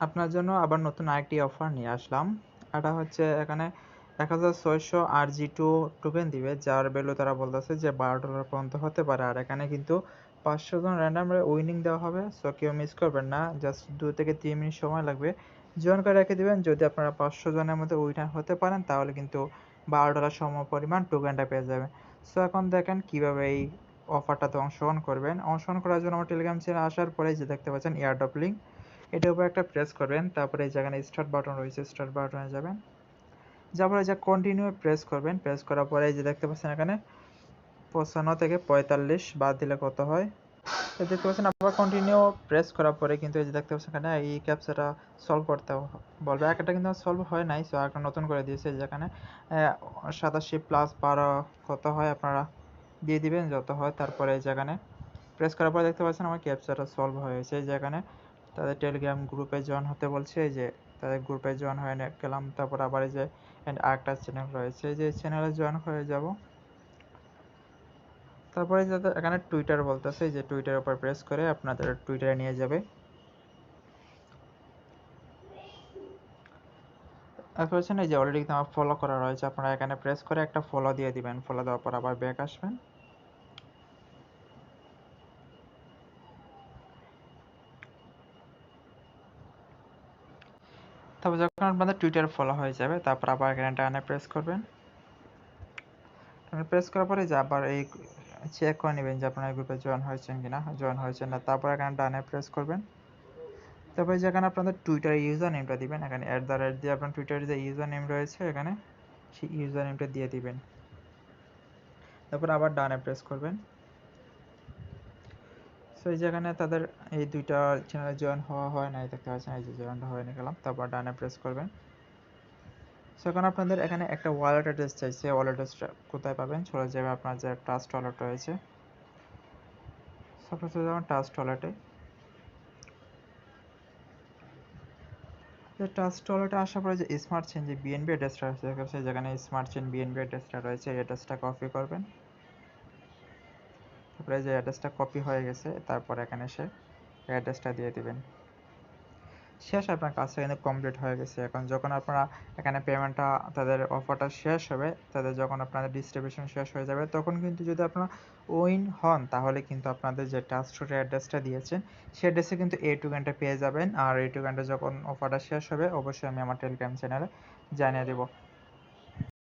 আপনার জন্য আবার নতুন আরেকটি অফার নিয়ে আসলাম। এটা হচ্ছে এখানে এক হাজার ছয়শো আর জি টু টোকেন দিবে, যার ভ্যালু তারা বলতেছে যে বারো ডলার পর্যন্ত হতে পারে। আর এখানে কিন্তু পাঁচশো জন র্যান্ডাম উইনিং দেওয়া হবে সো কেউ মিস করবেন না। জাস্ট দু থেকে তিন মিনিট সময় লাগবে। জয়েন করে রেখে দিবেন, যদি আপনারা পাঁচশো জনের মধ্যে উইনার হতে পারেন, তাহলে কিন্তু বারো ডলার সম পরিমাণ টোকেনটা পেয়ে যাবেন। সো এখন দেখেন কীভাবে এই অফারটাতে অংশগ্রহণ করবেন। অংশগ্রহণ করার জন্য আমার টেলিগ্রাম চ্যানেল আসার পরে যে দেখতে পাচ্ছেন এয়ারড্রপ লিঙ্ক এটার উপর একটা প্রেস করবেন, তারপরে জায়গায় স্টার্ট বাটন রয়েছে স্টার্ট বাটনে যাবেন। পরে যা কন্টিনিউ প্রেস করবেন প্রেস করার পরে যে দেখতে পাচ্ছেন এখানে, পঁচান্ন থেকে পঁয়তাল্লিশ বাদ দিলে কত হয়? দেখতে পাচ্ছেন আবার কন্টিনিউ প্রেস করার পরে কিন্তু এই যে দেখতে পাচ্ছেন এখানে এই ক্যাপচাটা সলভ করতে বলবে। একটা কিন্তু সলভ হয় নাই সো একটা নতুন করে দিয়েছে যেখানে সাতাশি প্লাস বারো কত হয় আপনারা দিয়ে দিবেন, যত হয় তারপরে যেখানে প্রেস করার পর দেখতে পাচ্ছেন আমার ক্যাপচাটা সলভ হয়েছে যেখানে তাদের টেলিগ্রাম গ্রুপে জয়েন হতে বলছে, এই যে তাদের গ্রুপে জয়েন হয়ে গেলাম, তারপর আবার এই যে আরেকটা চ্যানেল রয়েছে যে চ্যানেলে জয়েন হয়ে যাব। তারপরে যাতে এখানে টুইটার বলতেছে যে টুইটারের উপর প্রেস করে আপনাদের টুইটারে নিয়ে যাবে। তারপর হচ্ছে এই যে অলরেডি আমার ফলো করা রয়েছে, আপনারা এখানে প্রেস করে একটা ফলো দিয়ে দিবেন ফলো দেওয়ার পর আবার ব্যাক আসবেন। তারপর যখন আপনাদের টুইটার ফলো হয়ে যাবে, তারপর আবার এখানে ডানে প্রেস করবেন। প্রেস করার পরে যে আবার এই চেক করে নেবেন যে আপনার গ্রুপে জয়েন হয়েছেন কিনা জয়েন হয়েছেন না, তারপর এখানে ডানে প্রেস করবেন। তারপরে যেখানে আপনাদের টুইটার ইউজার নেমটা দিবেন, এখানে অ্যাট দ্য রেট দিয়ে আপনার টুইটারের যে ইউজার নেম রয়েছে, এখানে সেই ইউজার নেমটা দিয়ে দিবেন। তারপর আবার ডানে প্রেস করবেন। সো এই যেখানে তাদের এই দুইটা চ্যানেলে জয়েন হওয়া হয় নাই, দেখতে পাচ্ছেন এই যে জয়েনটা হয়ে গেলাম, তারপর ডানে প্রেস করবেন। সো এখন আপনাদের এখানে একটা ওয়ালেট অ্যাড্রেস চাইছে ওয়ালেট অ্যাড্রেসটা কোথায় পাবেন? চলে যাবে আপনার যে ট্রাস্ট ওয়ালেট রয়েছে। সব চলে যাবেন ট্রাস্ট ওয়ালেটে ট্রাস্ট ওয়ালেটে আসার পরে যে স্মার্ট চেন যে বিএনবি অ্যাড্রেসটা রয়েছে যেখানে স্মার্ট চেন বিএনবি অ্যাড্রেসটা রয়েছে, এই অ্যাড্রেসটা কপি করবেন। তারপরে যে অ্যাড্রেসটা কপি হয়ে গেছে, তারপর এখানে এসে অ্যাড্রেসটা দিয়ে দিবেন। শেষ আপনার কাজটা কিন্তু কমপ্লিট হয়ে গেছে। এখন যখন আপনারা এখানে পেমেন্টটা তাদের অফারটা শেষ হবে, তাদের যখন আপনাদের ডিস্ট্রিবিউশন শেষ হয়ে যাবে, তখন কিন্তু যদি আপনারা উইন হন, তাহলে কিন্তু আপনাদের যে ট্রাস্টের অ্যাড্রেসটা দিয়েছেন সেই অ্যাড্রেসে কিন্তু এই টোকেনটা পেয়ে যাবেন। আর এই টোকেনটা যখন অফারটা শেষ হবে, অবশ্যই আমি আমার টেলিগ্রাম চ্যানেলে জানিয়ে দেবো।